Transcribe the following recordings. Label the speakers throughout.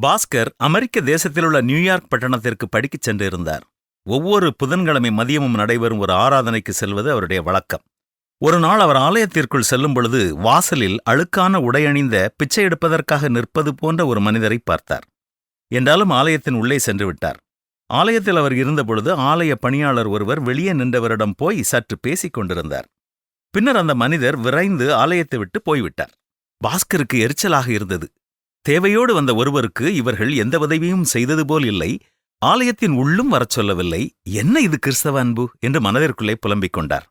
Speaker 1: பாஸ்கர் அமெரிக்க தேசத்திலுள்ள New York பட்டணத்திற்கு படிக்கச் சென்றிருந்தார். ஒவ்வொரு புதன்கிழமை மதியமும் நடைபெறும் ஒரு ஆராதனைக்கு செல்வது அவருடைய வழக்கம். ஒரு நாள் அவர் ஆலயத்திற்குள் செல்லும் பொழுது வாசலில் அழுக்கான உடையணிந்த பிச்சை எடுப்பதற்காக நிற்பது போன்ற ஒரு மனிதரை பார்த்தார். என்றாலும் ஆலயத்தின் உள்ளே சென்று விட்டார். ஆலயத்தில் அவர் இருந்தபொழுது ஆலய பணியாளர் ஒருவர் வெளியே நின்றவரிடம் போய் சற்று பேசிக் கொண்டிருந்தார். பின்னர் அந்த மனிதர் விரைந்து ஆலயத்தை விட்டு போய்விட்டார். பாஸ்கருக்கு எரிச்சலாக இருந்தது. தேவையோடு வந்த ஒருவருக்கு இவர்கள் எந்த உதவியும் செய்தது போல் இல்லை. ஆலயத்தின் உள்ளும் வரச் சொல்லவில்லை. என்ன இது கிறிஸ்தவ அன்பு? என்று மனதிற்குள்ளே புலம்பிக் கொண்டார்.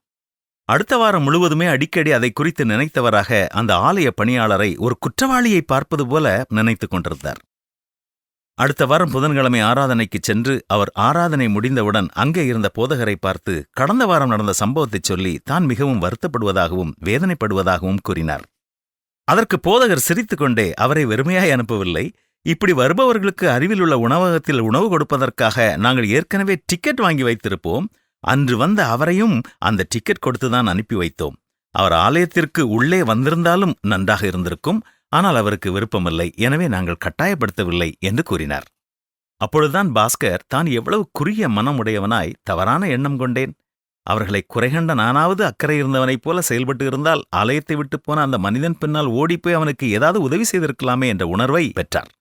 Speaker 1: அடுத்த வாரம் முழுவதுமே அடிக்கடி அதை குறித்து நினைத்தவராக அந்த ஆலய பணியாளரை ஒரு குற்றவாளியை பார்ப்பது போல நினைத்துக் கொண்டிருந்தார். அடுத்த வாரம் புதன்கிழமை ஆராதனைக்குச் சென்று அவர் ஆராதனை முடிந்தவுடன் அங்கே இருந்த போதகரை பார்த்து கடந்த வாரம் நடந்த சம்பவத்தைச் சொல்லி தான் மிகவும் வருத்தப்படுவதாகவும் வேதனைப்படுவதாகவும் கூறினார். அதற்கு போதகர் சிரித்துக்கொண்டே அவரை வெறுமையாய் அனுப்பவில்லை. இப்படி வருபவர்களுக்கு அருகிலுள்ள உணவகத்தில் உணவு கொடுப்பதற்காக நாங்கள் ஏற்கனவே டிக்கெட் வாங்கி வைத்திருப்போம். அன்று வந்த அவரையும் அந்த டிக்கெட் கொடுத்துதான் அனுப்பி வைத்தோம். அவர் ஆலயத்திற்கு உள்ளே வந்திருந்தாலும் நன்றாக இருந்திருக்கும். ஆனால் அவருக்கு விருப்பமில்லை. எனவே நாங்கள் கட்டாயப்படுத்தவில்லை என்று கூறினார். அப்பொழுதுதான் பாஸ்கர் தான் எவ்வளவு குறுகிய மனமுடையவனாய் தவறான எண்ணம் கொண்டேன். அவர்களை குறைகண்ட நானாவது அக்கறை இருந்தவனைப் போல செயல்பட்டு இருந்தால் ஆலயத்தை விட்டு போன அந்த மனிதன் பின்னால் ஓடிப்போய் அவனுக்கு ஏதாவது உதவி செய்திருக்கலாமே என்ற உணர்வை பெற்றார்.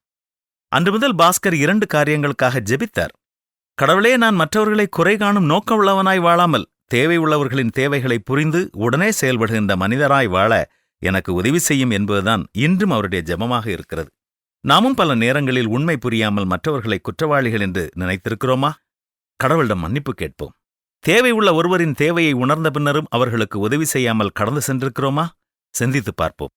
Speaker 1: அன்று முதல் பாஸ்கர் இரண்டு காரியங்களுக்காக ஜெபித்தார். கடவுளே நான் மற்றவர்களை குறை காணும் நோக்கமுள்ளவனாய் வாழாமல் தேவை உள்ளவர்களின் தேவைகளை புரிந்து உடனே செயல்படுகின்ற மனிதராய் வாழ எனக்கு உதவி செய்யும் என்பதுதான் இன்றும் அவருடைய ஜெபமாக இருக்கிறது. நாமும் பல நேரங்களில் உண்மை புரியாமல் மற்றவர்களை குற்றவாளிகள் என்று நினைத்திருக்கிறோமா? கடவுளிடம் மன்னிப்பு கேட்போம். தேவை உள்ள ஒருவரின் தேவையை உணர்ந்த பின்னரும் அவர்களுக்கு உதவி செய்யாமல் கடந்து சென்றிருக்கிறோமா? சிந்தித்துப் பார்ப்போம்.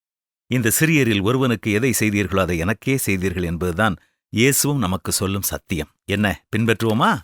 Speaker 1: இந்த சிறியரில் ஒருவனுக்கு எதை செய்தீர்களோ அதை எனக்கே செய்தீர்கள் என்பதுதான் இயேசுவும் நமக்கு சொல்லும் சத்தியம். என்ன பின்பற்றுவோமா?